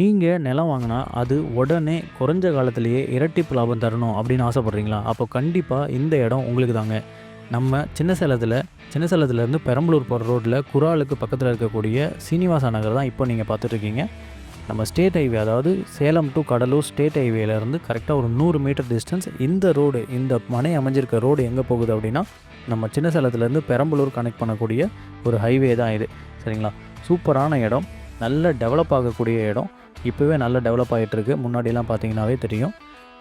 நீங்கள் நிலம் வாங்கினா அது உடனே குறைஞ்ச காலத்திலேயே இரட்டிப்பு லாபம் தரணும் அப்படின்னு ஆசைப்பட்றீங்களா அப்போ கண்டிப்பாக இந்த இடம் உங்களுக்கு தாங்க. நம்ம சின்ன சேலத்தில் சின்ன சேலத்துலேருந்து பெரம்பலூர் போகிற ரோட்டில் குராலுக்கு பக்கத்தில் இருக்கக்கூடிய சீனிவாசா நகர் தான் இப்போ நீங்கள் பார்த்துட்ருக்கீங்க. நம்ம ஸ்டேட் ஹைவே அதாவது சேலம் டு கடலூர் ஸ்டேட் ஹைவேலேருந்து கரெக்டாக ஒரு நூறு மீட்டர் டிஸ்டன்ஸ் இந்த ரோடு இந்த மனை அமைஞ்சிருக்க ரோடு எங்கே போகுது அப்படின்னா, நம்ம சின்ன சேலத்துலேருந்து பெரம்பலூர் கனெக்ட் பண்ணக்கூடிய ஒரு ஹைவே தான் இது. சரிங்களா? சூப்பரான இடம். நல்ல டெவலப் ஆகக்கூடிய இடம். இப்போவே நல்லா டெவலப் ஆகிட்டுருக்கு. முன்னாடிலாம் பார்த்தீங்கன்னாவே தெரியும்.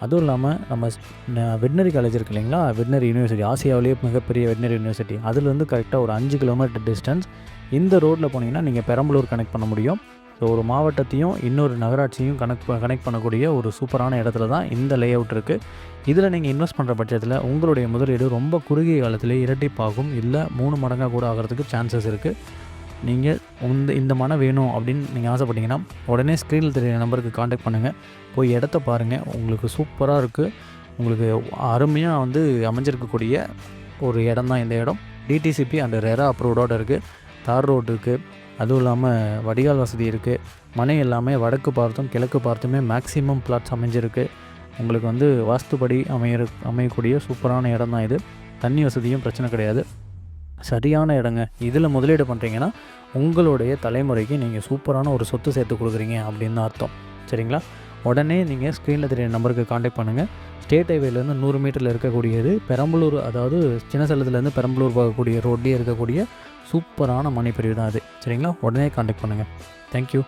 அதுவும் இல்லாமல் நம்ம வெட்னரி காலேஜ் இருக்கு இல்லைங்களா? வெட்னரி யூனிவர்சிட்டி ஆசியாவிலேயே மிகப்பெரிய வெட்னரி யூனிவர்சிட்டி. அதுலேருந்து கரெக்டாக ஒரு அஞ்சு கிலோமீட்டர் டிஸ்டன்ஸ். இந்த ரோட்டில் போனீங்கன்னா, நீங்கள் பெரம்பலூர் கனெக்ட் பண்ண முடியும். ஸோ ஒரு மாவட்டத்தையும், இன்னொரு நகராட்சியும் கனெக்ட் கனெக்ட் பண்ணக்கூடிய ஒரு சூப்பரான இடத்துல தான் இந்த லே அவுட் இருக்குது இதில் நீங்கள் இன்வெஸ்ட் பண்ணுற பட்சத்தில் உங்களுடைய முதலீடு ரொம்ப குறுகிய காலத்திலேயே இரட்டிப்பாகும். இல்லை மூணு மடங்காக கூட ஆகிறதுக்கு சான்சஸ் இருக்குது நீங்கள் இந்த இந்த மனை வேணும் அப்படின்னு நீங்கள் ஆசைப்பட்டீங்கன்னா, உடனே ஸ்க்ரீனில் தெரிய நம்பருக்கு காண்டாக்ட் பண்ணுங்கள் போய் இடத்த பாருங்கள் உங்களுக்கு சூப்பராக இருக்குது உங்களுக்கு அருமையாக வந்து அமைஞ்சிருக்கக்கூடிய ஒரு இடம் தான் இந்த இடம். டிடிசிபி அந்த ரெரா அப்ரூவ்டோட இருக்குது தார் ரோடு இருக்குது அதுவும் இல்லாமல் வடிகால் வசதி இருக்குது மனை எல்லாமே வடக்கு பார்த்தும், கிழக்கு பார்த்துமே மேக்ஸிமம் பிளாட்ஸ் அமைஞ்சிருக்கு. உங்களுக்கு வந்து வாஸ்துபடி அமைய அமையக்கூடிய சூப்பரான இடம் தான் இது. தண்ணி வசதியும் பிரச்சனை கிடையாது. சரியான இடங்க. இதில் முதலீடு பண்ணுறீங்கன்னா உங்களுடைய தலைமுறைக்கு நீங்கள் சூப்பரான ஒரு சொத்து சேர்த்து கொடுக்குறீங்க அப்படின்னு அர்த்தம். சரிங்களா? உடனே நீங்கள் ஸ்க்ரீனில் தெரியிற நம்பருக்கு காண்டாக்ட் பண்ணுங்கள் ஸ்டேட் ஹைவேலேருந்து நூறு மீட்டரில் இருக்கக்கூடியது பெரம்பலூர் அதாவது சின்ன சேலத்திலேருந்து பெரம்பலூர் போகக்கூடிய ரோட்லேயே இருக்கக்கூடிய சூப்பரான மணிப்பிரிவு பிரிவு தான் அது. சரிங்களா? உடனே காண்டாக்ட் பண்ணுங்கள் தேங்க் யூ.